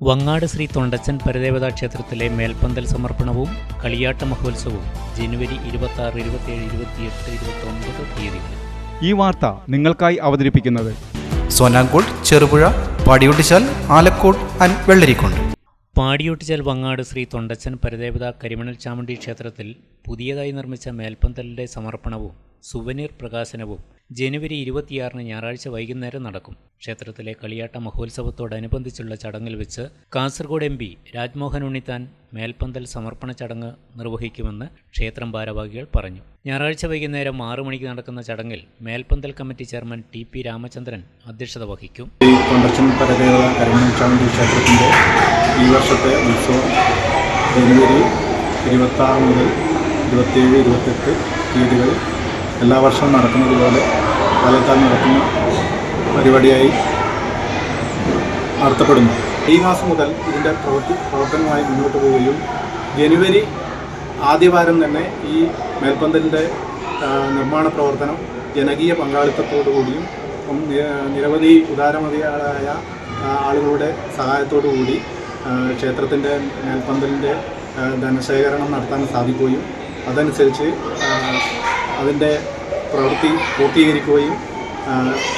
വങ്ങാട് ശ്രീ തൊണ്ടച്ചൻ പരദേവതാ ക്ഷേത്രത്തിലെ മേൽപ്പന്തൽ സമർപ്പണവും കളിയാട്ട മഹോത്സവവും ജനുവരി ഇരുപത്തി ആറ് ഇരുപത്തിയേഴ് ഇരുപത്തിയെട്ട് ഇരുപത്തൊമ്പത് തീയതികളിൽ. ഈ വാർത്ത നിങ്ങൾക്കായി അവതരിപ്പിക്കുന്നത് സോനാങ്കോട് ചെറുപുഴ പാടിയൊട്ടിച്ചാൽ ആലക്കോട് ആൻഡ് വെള്ളരിക്കുണ്ട്. പാടിയൊട്ടിച്ചാൽ വങ്ങാട് ശ്രീ തൊണ്ടച്ചൻ പരദേവത കരിമണൽ ചാമുണ്ടി ക്ഷേത്രത്തിൽ പുതിയതായി നിർമ്മിച്ച മേൽപ്പന്തലിന്റെ സമർപ്പണവും സുവനീർ പ്രകാശനവും ജനുവരി ഇരുപത്തിയാറിന് ഞായറാഴ്ച വൈകുന്നേരം നടക്കും. ക്ഷേത്രത്തിലെ കളിയാട്ട മഹോത്സവത്തോടനുബന്ധിച്ചുള്ള ചടങ്ങിൽ വെച്ച് കാസർഗോഡ് എം പി രാജ്മോഹൻ ഉണ്ണിത്താൻ മേൽപ്പന്തൽ സമർപ്പണ ചടങ്ങ് നിർവഹിക്കുമെന്ന് ക്ഷേത്രം ഭാരവാഹികൾ പറഞ്ഞു. ഞായറാഴ്ച വൈകുന്നേരം ആറു മണിക്ക് നടക്കുന്ന ചടങ്ങിൽ മേൽപ്പന്തൽ committee chairman T P Ramachandran അധ്യക്ഷത വഹിക്കും. ഈ വർഷത്തെ ഉത്സവം ജനുവരി ഇരുപത്താറ് മുതൽ ഇരുപത്തേഴ് ഇരുപത്തെട്ട് തീയതികളിൽ എല്ലാ വർഷവും നടക്കുന്നത് പോലെ കാലത്താൽ നടക്കുന്ന പരിപാടിയായി നടത്തപ്പെടുന്നു. ഈ മാസം മുതൽ ഇതിന്റെ പ്രവൃത്തി പ്രവർത്തനമായി മുന്നോട്ട് പോവുകയും ജനുവരി ആദ്യവാരം തന്നെ ഈ മേൽപ്പന്തലിന്റെ നിർമ്മാണ പ്രവർത്തനം ജനകീയ പങ്കാളിത്തത്തോടു കൂടിയും ഉം, നിരവധി ഉദാരമതിയായ ആളുകളുടെ സഹായത്തോടു കൂടി ക്ഷേത്രത്തിന്റെ മേൽപ്പന്തലിന്റെ ധനശേഖരണം നടത്താൻ സാധിക്കുകയും അതനുസരിച്ച് അതിന്റെ പ്രവൃത്തി പൂർത്തീകരിക്കുകയും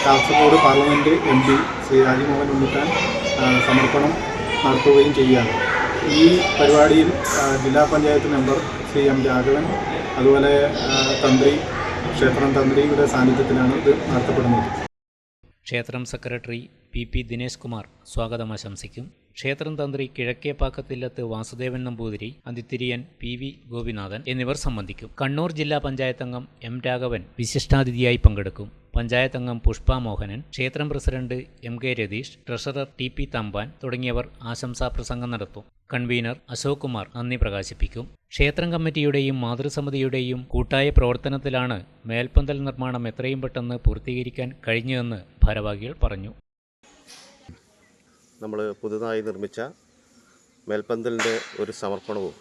Kasaragod parliament M P Shri Rajmohan Unnithan സമർപ്പണം നടത്തുകയും ചെയ്യുകയാണ്. ഈ പരിപാടിയിൽ ജില്ലാ പഞ്ചായത്ത് മെമ്പർ ശ്രീ എം രാഘവൻ അതുപോലെ തന്ത്രി ക്ഷേത്രം തന്ത്രിയുടെ സാന്നിധ്യത്തിലാണ് ഇത് നടത്തപ്പെടുന്നത്. ക്ഷേത്രം secretary P P Dinesh Kumar സ്വാഗതം ആശംസിക്കും. ക്ഷേത്രം തന്ത്രി കിഴക്കേപ്പാക്കത്തില്ലത്ത് വാസുദേവൻ നമ്പൂതിരി അതിത്തിരിയൻ പി വി ഗോപിനാഥൻ എന്നിവർ സംബന്ധിക്കും. കണ്ണൂർ ജില്ലാ പഞ്ചായത്ത് അംഗം എം രാഘവൻ വിശിഷ്ടാതിഥിയായി പങ്കെടുക്കും. പഞ്ചായത്ത് അംഗം പുഷ്പ മോഹനൻ ക്ഷേത്രം president M K Ratheesh treasurer T P Thampan തുടങ്ങിയവർ ആശംസാ പ്രസംഗം നടത്തും. കൺവീനർ അശോക് കുമാർ നന്ദി പ്രകാശിപ്പിക്കും. ക്ഷേത്രം കമ്മിറ്റിയുടെയും മാതൃസമിതിയുടെയും കൂട്ടായ പ്രവർത്തനത്തിലാണ് മേൽപ്പന്തൽ നിർമ്മാണം എത്രയും പെട്ടെന്ന് പൂർത്തീകരിക്കാൻ കഴിഞ്ഞതെന്ന് ഭാരവാഹികൾ പറഞ്ഞു. നമ്മൾ പുതുതായി നിർമ്മിച്ച മേൽപ്പന്തലിന്റെ ഒരു സമർപ്പണവും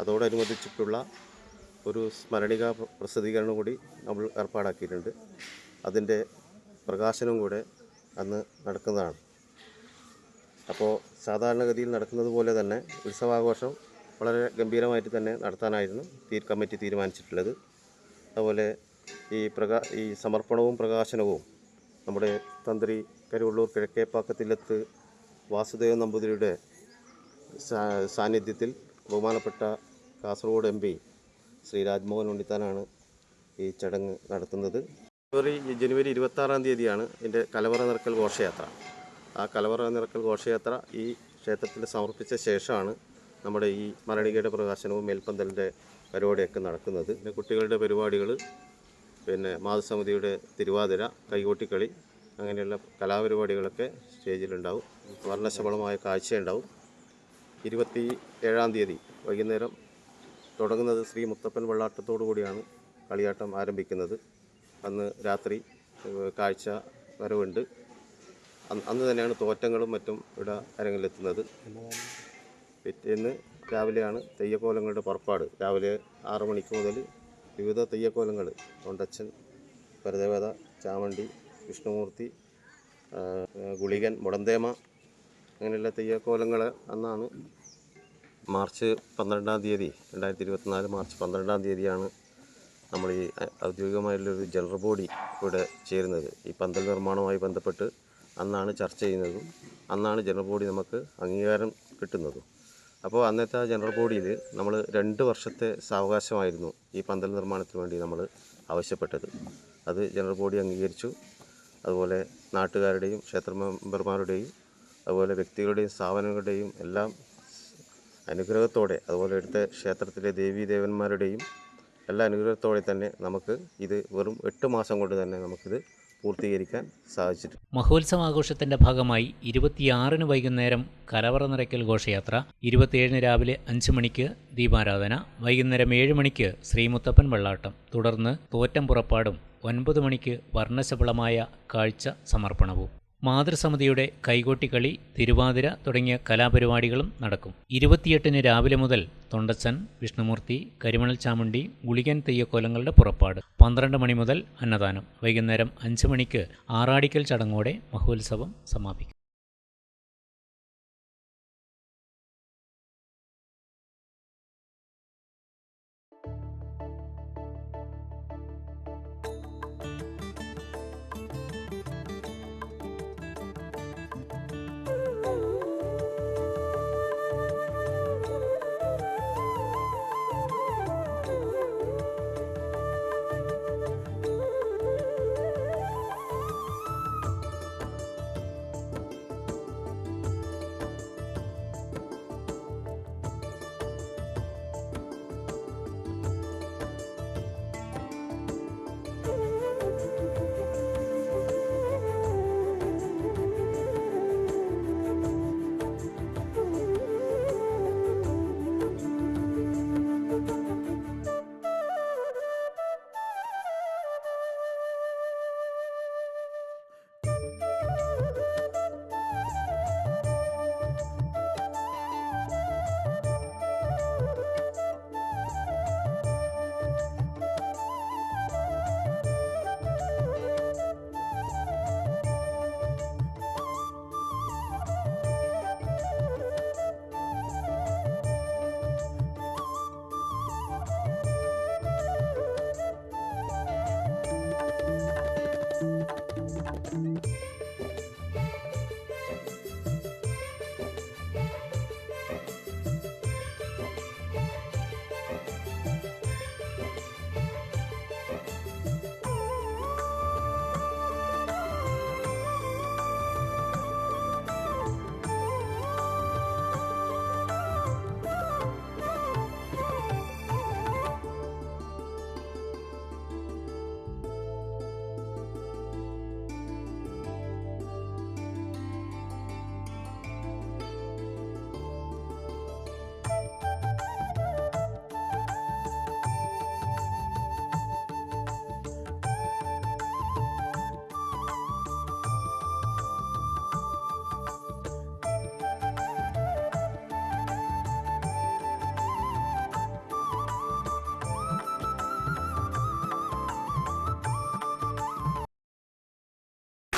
അതോടനുബന്ധിച്ചിട്ടുള്ള ഒരു സ്മരണിക പ്ര- പ്രസിദ്ധീകരണം കൂടി നമ്മൾ ഏർപ്പാടാക്കിയിട്ടുണ്ട്. അതിന്റെ പ്രകാശനവും കൂടെ അന്ന് നടക്കുന്നതാണ്. അപ്പോൾ സാധാരണഗതിയിൽ നടക്കുന്നത് പോലെ തന്നെ ഉത്സവാഘോഷം വളരെ ഗംഭീരമായിട്ട് തന്നെ നടത്താനായിരുന്നു തീ കമ്മിറ്റി തീരുമാനിച്ചിട്ടുള്ളത്. അതുപോലെ ഈ പ്രകാ ഈ സമർപ്പണവും പ്രകാശനവും നമ്മുടെ തന്ത്രി കരുവള്ളൂർ കിഴക്കേപ്പാക്കത്തിലത്ത് വാസുദേവ നമ്പൂതിരിയുടെ സാന്നിധ്യത്തിൽ ബഹുമാനപ്പെട്ട കാസർഗോഡ് എം പി ശ്രീ രാജ്മോഹൻ ഉണ്ണിത്താനാണ് ഈ ചടങ്ങ് നടത്തുന്നത്. ജനുവരി ജനുവരി ഇരുപത്താറാം തീയതിയാണ് ഇതിന്റെ കലവറ നിറക്കൽ ഘോഷയാത്ര. ആ കലവറ നിറക്കൽ ഘോഷയാത്ര ഈ ക്ഷേത്രത്തിൽ സമർപ്പിച്ച ശേഷമാണ് നമ്മുടെ ഈ മരണികയുടെ പ്രകാശനവും മേൽപ്പന്തലിന്റെ പരിപാടിയൊക്കെ നടക്കുന്നത്. പിന്നെ കുട്ടികളുടെ പരിപാടികൾ പിന്നെ മാതൃസമിതിയുടെ തിരുവാതിര കൈകൊട്ടിക്കളി അങ്ങനെയുള്ള കലാപരിപാടികളൊക്കെ സ്റ്റേജിലുണ്ടാവും. വർണശബളമായ കാഴ്ചയുണ്ടാവും. ഇരുപത്തി ഏഴാം തീയതി വൈകുന്നേരം തുടങ്ങുന്നത് ശ്രീ മുത്തപ്പൻ വെള്ളാട്ടത്തോടു കൂടിയാണ് കളിയാട്ടം ആരംഭിക്കുന്നത്. അന്ന് രാത്രി കാഴ്ച വരവുണ്ട്. അന്ന് തന്നെയാണ് തോറ്റങ്ങളും മറ്റും ഇവിടെ അരങ്ങിലെത്തുന്നത് പിറ്റേന്ന് രാവിലെയാണ് തെയ്യക്കോലങ്ങളുടെ പുറപ്പാട്. രാവിലെ ആറു മണിക്ക് മുതൽ വിവിധ തെയ്യക്കോലങ്ങൾ തൊണ്ടച്ചൻ പരദേവത ചാമണ്ടി വിഷ്ണുമൂർത്തി ഗുളികൻ മുടന്തേമ അങ്ങനെയുള്ള തെയ്യക്കോലങ്ങൾ അന്നാണ് മാർച്ച് പന്ത്രണ്ടാം തീയതി രണ്ടായിരത്തി ഇരുപത്തിനാല് മാർച്ച് പന്ത്രണ്ടാം തീയതിയാണ് നമ്മൾ ഈ ഔദ്യോഗികമായിട്ടുള്ളൊരു ജനറൽ ബോഡി ഇവിടെ ചേരുന്നത്. ഈ പന്തൽ നിർമ്മാണവുമായി ബന്ധപ്പെട്ട് അന്നാണ് ചർച്ച ചെയ്യുന്നതും അന്നാണ് ജനറൽ ബോഡി നമുക്ക് അംഗീകാരം കിട്ടുന്നതും. അപ്പോൾ അന്നത്തെ ആ ജനറൽ ബോഡിയിൽ നമ്മൾ രണ്ട് വർഷത്തെ സാവകാശമായിരുന്നു ഈ പന്തൽ നിർമ്മാണത്തിന് വേണ്ടി നമ്മൾ ആവശ്യപ്പെട്ടത്. അത് ജനറൽ ബോഡി അംഗീകരിച്ചു. അതുപോലെ നാട്ടുകാരുടെയും ക്ഷേത്ര മെമ്പർമാരുടെയും അതുപോലെ വ്യക്തികളുടെയും സ്ഥാപനങ്ങളുടെയും എല്ലാം അനുഗ്രഹത്തോടെ അതുപോലെ ഇവിടുത്തെ ക്ഷേത്രത്തിലെ ദേവീ ദേവന്മാരുടെയും എല്ലാ അനുഗ്രഹത്തോടെ തന്നെ നമുക്ക് ഇത് വെറും എട്ട് മാസം കൊണ്ട് തന്നെ നമുക്കിത് പൂർത്തീകരിക്കാൻ സാധിച്ചിട്ടുണ്ട്. മഹോത്സവ ആഘോഷത്തിന്റെ ഭാഗമായി ഇരുപത്തിയാറിന് വൈകുന്നേരം കലവറ നിറയ്ക്കൽ ഘോഷയാത്ര ഇരുപത്തിയേഴിന് രാവിലെ അഞ്ച് മണിക്ക് ദീപാരാധന വൈകുന്നേരം ഏഴ് മണിക്ക് ശ്രീമുത്തപ്പൻ വെള്ളാട്ടം തുടർന്ന് തോറ്റം പുറപ്പാടും ഒൻപത് മണിക്ക് വർണശബളമായ കാഴ്ച സമർപ്പണവും. മാതൃസമിതിയുടെ കൈകൊട്ടിക്കളി തിരുവാതിര തുടങ്ങിയ കലാപരിപാടികളും നടക്കും. ഇരുപത്തിയെട്ടിന് രാവിലെ മുതൽ തൊണ്ടച്ചൻ വിഷ്ണുമൂർത്തി കരിമണൽ ചാമുണ്ടി ഗുളികൻ തെയ്യക്കോലങ്ങളുടെ പുറപ്പാട്. പന്ത്രണ്ട് മണി മുതൽ അന്നദാനം. വൈകുന്നേരം അഞ്ച് മണിക്ക് ആറാടിക്കൽ ചടങ്ങോടെ മഹോത്സവം സമാപിക്കും.